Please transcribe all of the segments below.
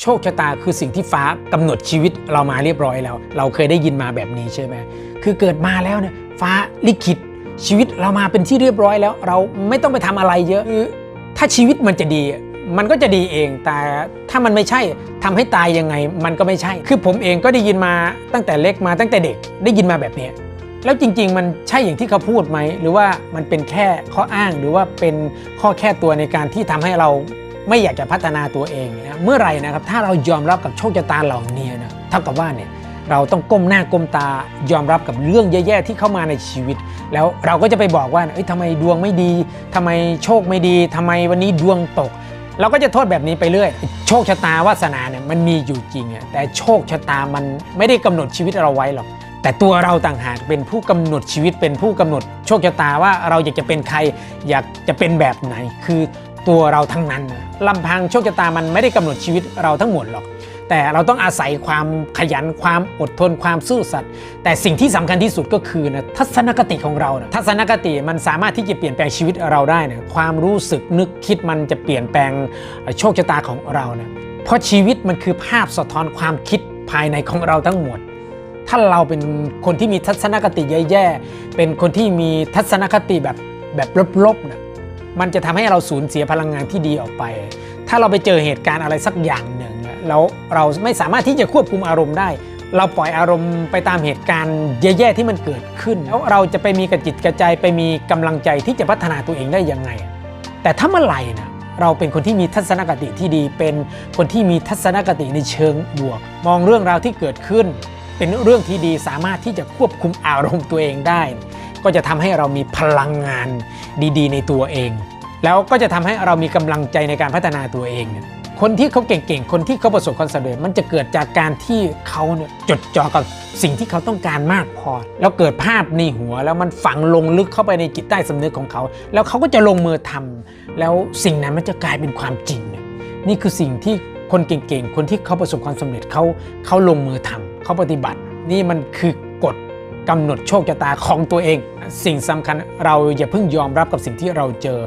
โชคชะตาคือสิ่งที่ฟ้ากำหนดชีวิตเรามาเรียบร้อยแล้ว เราเคยได้ยินมาแบบนี้ใช่ไหมคือเกิดมาแล้วเนี่ยฟ้าลิขิตชีวิตเรามาเป็นที่เรียบร้อยแล้ว เราไม่ต้องไปทำอะไรเยอะคือถ้าชีวิตมันจะดีมันก็จะดีเอง แต่ถ้ามันไม่ใช่ทำให้ตายยังไง มันก็ไม่ใช่ คือผมเองก็ได้ยินมาตั้งแต่เล็กมาตั้งแต่เด็กได้ยินมาแบบนี้แล้วจริง ๆ มันใช่อย่างที่เขาพูดไหม หรือว่ามันเป็นแค่ข้ออ้างหรือว่าเป็นข้อแค่ตัวในการที่ทำให้เรา ไม่อยากจะพัฒนาตัวเองนะเมื่อไรนะครับถ้าเรายอมรับกับโชคชะตาเหล่านี้นะเท่ากับว่าเนี่ยเราต้องก้มหน้าก้มตายอมรับกับเรื่องแย่ๆที่เข้ามาในชีวิต แล้วเราก็จะไปบอกว่าเอ้ยทำไมดวงไม่ดีทำไมโชคไม่ดีทำไมวันนี้ดวงตก เราก็จะโทษแบบนี้ไปเรื่อย โชคชะตาวาสนาเนี่ยมันมีอยู่จริงอะแต่โชคชะตามันไม่ได้กำหนดชีวิตเราไว้หรอกแต่ตัวเราต่างหากเป็นผู้กำหนดชีวิตเป็นผู้กำหนดโชคชะตาว่าเราอยากจะเป็นใครอยากจะเป็นแบบไหน คือ ตัวเราทั้งนั้นลำพังโชคชะตามันไม่ได้กำหนดชีวิตเราทั้งหมดหรอก แต่เราต้องอาศัยความขยันความอดทนความซื่อสัตย์แต่สิ่งที่สำคัญที่สุดก็คือนะทัศนคติของเรานะทัศนคติมันสามารถที่จะเปลี่ยนแปลงชีวิตเราได้นะความรู้สึกนึกคิดมันจะเปลี่ยนแปลงโชคชะตาของเรานะเพราะชีวิตมันคือภาพสะท้อนความคิดภายในของเราทั้งหมด ถ้าเราเป็นคนที่มีทัศนคติแย่ๆเป็นคนที่มีทัศนคติแบบแบบลบๆนะ มันจะทำให้เราสูญเสียพลังงานที่ดีออกไป ถ้าเราไปเจอเหตุการณ์อะไรสักอย่างหนึ่งแล้วเราไม่สามารถที่จะควบคุมอารมณ์ได้ เราปล่อยอารมณ์ไปตามเหตุการณ์แย่ๆที่มันเกิดขึ้น แล้วเราจะไปมีกระจิตกระใจไปมีกำลังใจที่จะพัฒนาตัวเองได้ยังไง แต่ถ้าเมื่อไหร่นะเราเป็นคนที่มีทัศนคติที่ดี เป็นคนที่มีทัศนคติในเชิงบวก มองเรื่องราวที่เกิดขึ้น เป็นเรื่องที่ดีสามารถที่จะควบคุมอารมณ์ตัวเองได้ ก็จะทำให้เรามีพลังงานดีๆ ในตัวเอง แล้วก็จะทำให้เรามีกำลังใจในการพัฒนาตัวเองเนี่ยคนที่เขาเก่งๆ คนที่เขาประสบความสำเร็จมันจะเกิดจากการที่เขาเนี่ยจดจ่อกับสิ่งที่เขาต้องการมากพอ แล้วเกิดภาพในหัว แล้วมันฝังลงลึกเข้าไปในจิตใต้สำนึกของเขา แล้วเขาก็จะลงมือทำแล้วสิ่งนั้นมันจะกลายเป็นความจริงเนี่ยนี่คือสิ่งที่คนเก่งๆ คนที่เขาประสบความสำเร็จเขาเขาลงมือทำเขาปฏิบัติ นี่มันคือ กำหนดโชคชะตาของตัวเอง สิ่งสำคัญเราอย่าเพิ่งยอมรับกับสิ่งที่เราเจอ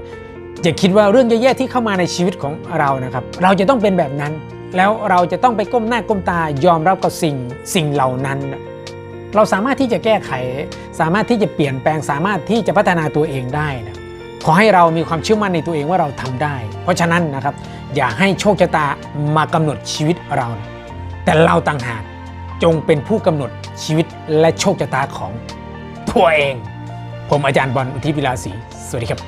อย่าคิดว่าเรื่องแย่ๆที่เข้ามาในชีวิตของเรานะครับ เราจะต้องเป็นแบบนั้น แล้วเราจะต้องไปก้มหน้าก้มตายอมรับกับสิ่งสิ่งเหล่านั้น เราสามารถที่จะแก้ไข สามารถที่จะเปลี่ยนแปลงสามารถที่จะพัฒนาตัวเองได้นะขอให้เรามีความเชื่อมั่นในตัวเองว่าเราทำได้ เพราะฉะนั้นนะครับ อย่าให้โชคชะตามากำหนดชีวิตเรานะแต่เราต่างหาก จงเป็นผู้กำหนดชีวิตและโชคชะตาของตัวเอง ผมอาจารย์บอลอุทิศวิลาศรีสวัสดีครับ